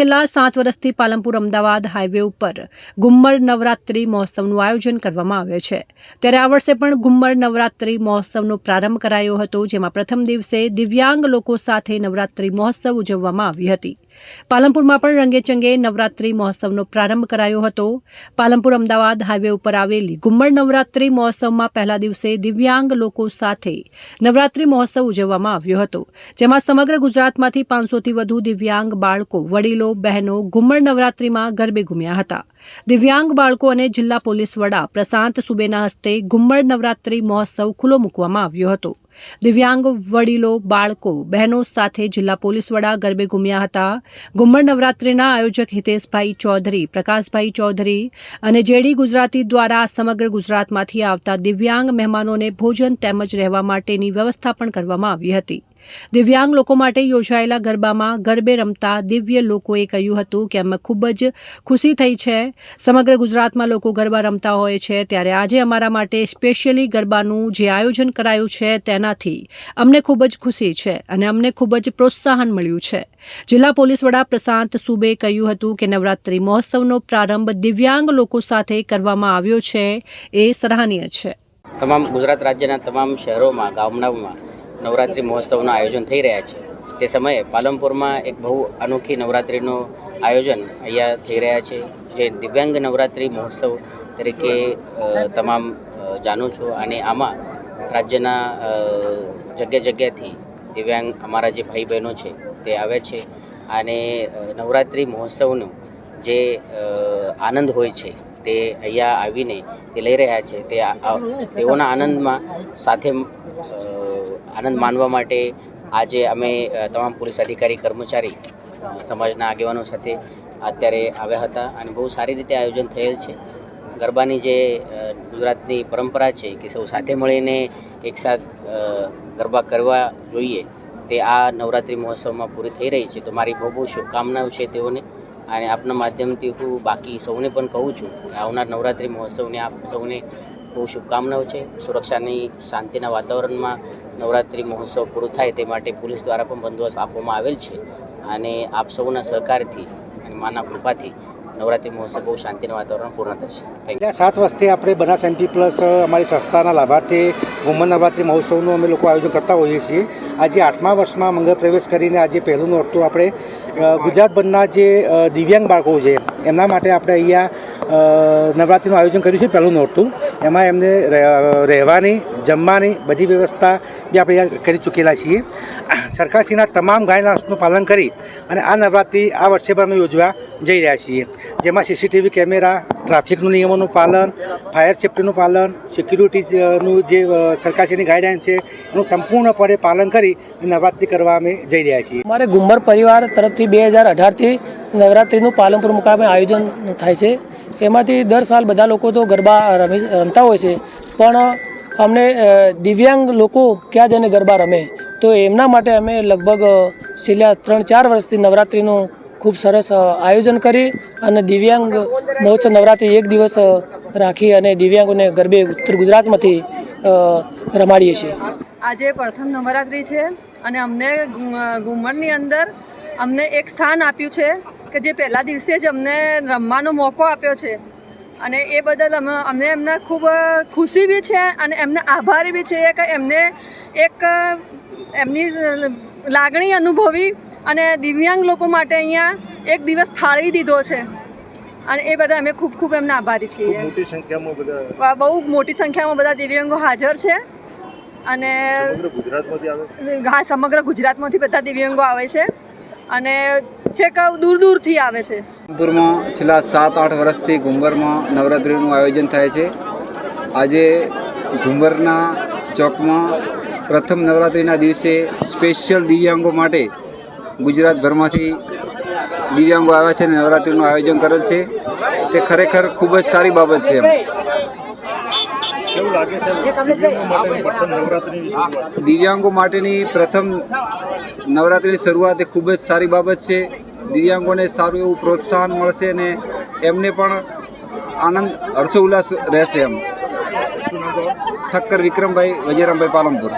છેલ્લા સાત વર્ષથી પાલનપુર, અમદાવાદ હાઈવે ઉપર ગુમ્મર નવરાત્રિ મહોત્સવનું આયોજન કરવામાં આવે છે. ત્યારે આ વર્ષે પણ ગુમ્મર નવરાત્રિ મહોત્સવનો પ્રારંભ કરાયો હતો, જેમાં પ્રથમ દિવસે દિવ્યાંગ લોકો સાથે નવરાત્રિ મહોત્સવ ઉજવવામાં આવી હતી. પાલનપુરમાં પણ રંગેચંગે નવરાત્રિ મહોત્સવનો પ્રારંભ કરાયો હતો. પાલનપુર અમદાવાદ હાઈવે ઉપર આવેલી ગુમ્મડ નવરાત્રિ મહોત્સવમાં પહેલા દિવસે દિવ્યાંગ લોકો સાથે નવરાત્રિ મહોત્સવ ઉજવવામાં આવ્યો હતો. જેમાં સમગ્ર ગુજરાતમાંથી પાંચસોથી વધુ દિવ્યાંગ બાળકો, વડીલો, બહેનો ગુમ્મડ નવરાત્રિમાં ગરબે ઘૂમ્યા હતા. દિવ્યાંગ બાળકો અને જિલ્લા પોલીસ વડા પ્રશાંત સુબેના હસ્તે ગુમ્મડ નવરાત્રિ મહોત્સવ ખુલ્લો મૂકવામાં આવ્યો હતો. દિવ્યાંગ વડીલો, બાળકો, બહેનો સાથે જિલ્લા પોલીસ વડા ગરબે ઘૂમ્યા હતા. ગુમ્મર નવરાત્રિના આયોજક હિતેશભાઈ ચૌધરી, પ્રકાશભાઈ ચૌધરી અને જેડી ગુજરાતી દ્વારા સમગ્ર ગુજરાતમાંથી આવતા દિવ્યાંગ મહેમાનોને ભોજન તેમજ રહેવા માટેની વ્યવસ્થા પણ કરવામાં આવી હતી. દિવ્યાંગ લોકો માટે યોજાયેલા ગરબામાં ગરબે રમતા દિવ્ય લોકોએ કહ્યું હતું કે અમે ખૂબ જ ખુશી થઈ છે. સમગ્ર ગુજરાતમાં લોકો ગરબા રમતા હોય છે. ત્યારે આજે અમારા માટે સ્પેશિયલી ગરબાનું જે આયોજન કરાયું છે તેનાથી અમને ખૂબ જ ખુશી છે અને અમને ખૂબ જ પ્રોત્સાહન મળ્યું છે. જિલ્લા પોલીસ વડા પ્રશાંત સુબે કહ્યું હતું કે નવરાત્રિ મહોત્સવનો પ્રારંભ દિવ્યાંગ લોકો સાથે કરવામાં આવ્યો છે એ સરાહનીય છે. તમામ ગુજરાત રાજ્યના તમામ શહેરોમાં, ગામડાઓમાં નવરાત્રિ મહોત્સવના આયોજન થઈ રહ્યા છે. તે સમયે પાલનપુરમાં એક બહુ અનોખી નવરાત્રિનું આયોજન અહીંયા થઈ રહ્યા છે, જે દિવ્યાંગ નવરાત્રિ મહોત્સવ તરીકે તમામ જાણું છું. અને આમાં રાજ્યના જગ્યા જગ્યાથી દિવ્યાંગ અમારા જે ભાઈ બહેનો છે, તે આવે છે. અને નવરાત્રિ મહોત્સવનું જે આનંદ હોય છે તે અહીંયા આવીને તે લઈ રહ્યા છે. તે તેઓના આનંદમાં સાથે આનંદ માનવા માટે આજે અમે તમામ પોલીસ અધિકારી, કર્મચારી સમાજના આગેવાનો સાથે અત્યારે આવ્યા હતા અને બહુ સારી રીતે આયોજન થયેલ છે. ગરબાની જે ગુજરાતની પરંપરા છે કે સૌ સાથે મળીને એકસાથ ગરબા કરવા જોઈએ, તે આ નવરાત્રિ મહોત્સવમાં પૂરી થઈ રહી છે. તો મારી બહુ બહુ શુભકામનાઓ છે તેઓને. અને આપના માધ્યમથી હું બાકી સૌને પણ કહું છું આવનાર નવરાત્રિ મહોત્સવની આપ સૌને બહુ શુભકામનાઓ છે. સુરક્ષાની શાંતિના વાતાવરણમાં નવરાત્રિ મહોત્સવ પૂરો થાય તે માટે પોલીસ દ્વારા પણ બંદોબસ્ત આપવામાં આવેલ છે. અને આપ સૌના સહકારથી અને માના કૃપાથી નવરાત્રિ મહોત્સવ બહુ શાંતિના વાતાવરણ પૂર્ણ થશે. સાત વર્ષથી આપણે બનાસ એમપી પ્લસ અમારી સંસ્થાના લાભાર્થી વુમન નવરાત્રિ મહોત્સવનું અમે લોકો આયોજન કરતા હોઈએ છીએ. આજે આઠમા વર્ષમાં મંગળ પ્રવેશ કરીને આજે પહેલું નોરતું આપણે ગુજરાતભરના જે દિવ્યાંગ બાળકો છે, એમના માટે આપણે અહીંયા નવરાત્રિનું આયોજન કર્યું છે પહેલું નોરતું. એમાં એમને રહે- રહેવાની, જમવાની બધી વ્યવસ્થા બી આપણે કરી ચૂકેલા છીએ. સરકારશ્રીના તમામ ગાઈડલાઇન્સનું પાલન કરી અને આ નવરાત્રિ આ વર્ષે પણ અમે યોજવા જઈ રહ્યા છીએ. જેમાં સીસીટીવી કેમેરા, ટ્રાફિકનું નિયમોનું પાલન, ફાયર સેફ્ટીનું પાલન, સિક્યુરિટીનું જે સરકારશ્રીની ગાઈડલાઇન છે એનું સંપૂર્ણપણે પાલન કરી નવરાત્રિ કરવા અમે જઈ રહ્યા છીએ. અમારે ગુમ્મર પરિવાર તરફથી બે હજાર અઢારથી નવરાત્રિનું પાલનપુર મુકામે આયોજન થાય છે. એમાંથી દર સાલ બધા લોકો તો ગરબા રમી, રમતા હોય છે. પણ અમને દિવ્યાંગ લોકો ક્યાં જઈને ગરબા રમે? તો એમના માટે અમે લગભગ છેલ્લા ત્રણ ચાર વર્ષથી નવરાત્રિનું ખૂબ સરસ આયોજન કરી અને દિવ્યાંગ મહોત્સવ નવરાત્રિ એક દિવસ રાખી અને દિવ્યાંગોને ગરબે ઉત્તર ગુજરાતમાંથી રમાડીએ છીએ. આજે પ્રથમ નવરાત્રિ છે અને અમને ઘુ- ઘુમરની અંદર અમને એક સ્થાન આપ્યું છે કે જે પહેલા દિવસે જ અમને રમવાનો મોકો આપ્યો છે. અને એ બદલ અમે, અમને એમને ખૂબ ખુશી બી છે અને એમને આભારી બી છે કે એમને એક એમની લાગણી અનુભવી અને દિવ્યાંગ લોકો માટે અહીંયા એક દિવસ થાળી દીધો છે. અને એ બધા અમે ખૂબ ખૂબ એમને આભારી છીએ. મોટી સંખ્યામાં બધા બહુ મોટી સંખ્યામાં બધા દિવ્યાંગો હાજર છે. અને ગુજરાતમાંથી હા સમગ્ર ગુજરાતમાંથી બધા દિવ્યાંગો આવે છે. અને છેક દૂર દૂરથી આવે છે. દૂરમાં છેલ્લા સાત આઠ વર્ષથી ઘુંબરમાં નવરાત્રિનું આયોજન થાય છે. આજે ઘુંબરના ચોકમાં પ્રથમ નવરાત્રિના દિવસે સ્પેશિયલ દિવ્યાંગો માટે ગુજરાતભરમાંથી દિવ્યાંગો આવ્યા છે અને નવરાત્રિનું આયોજન કરેલ છે. તે ખરેખર ખૂબ જ સારી બાબત છે એમ. દિવ્યાંગો માટેની પ્રથમ નવરાત્રિની શરૂઆત. એ ખૂબ જ સારી બાબત છે. દિવ્યાંગોને સારું એવું પ્રોત્સાહન મળશે અને એમને પણ આનંદ હર્ષોલ્લાસ રહેશે એમ. ઠક્કર વિક્રમભાઈ વજેરામભાઈ પાલનપુર.